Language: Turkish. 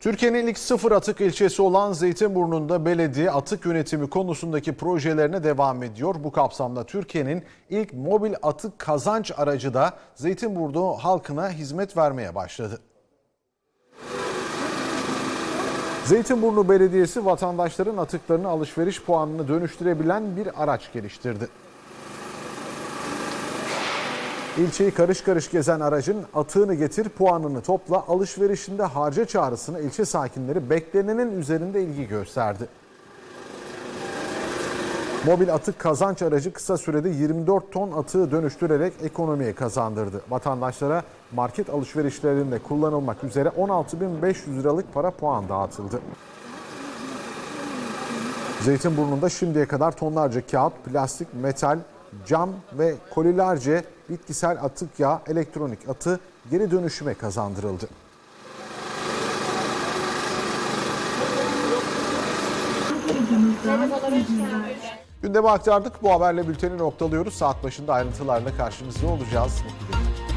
Türkiye'nin ilk sıfır atık ilçesi olan Zeytinburnu'nda belediye atık yönetimi konusundaki projelerine devam ediyor. Bu kapsamda Türkiye'nin ilk mobil atık kazanç aracı da Zeytinburnu halkına hizmet vermeye başladı. Zeytinburnu Belediyesi vatandaşların atıklarını alışveriş puanını dönüştürebilen bir araç geliştirdi. İlçeyi karış karış gezen aracın atığını getir puanını topla alışverişinde harca çağrısına ilçe sakinleri beklenenin üzerinde ilgi gösterdi. Mobil atık kazanç aracı kısa sürede 24 ton atığı dönüştürerek ekonomiye kazandırdı. Vatandaşlara market alışverişlerinde kullanılmak üzere 16.500 liralık para puan dağıtıldı. Zeytinburnu'nda şimdiye kadar tonlarca kağıt, plastik, metal, cam ve kolilerce bitkisel atık yağı, elektronik atı geri dönüşüme kazandırıldı. Gündeme aktardık. Bu haberle bülteni noktalıyoruz. Saat başında ayrıntılarla karşınızda olacağız. Mutlu.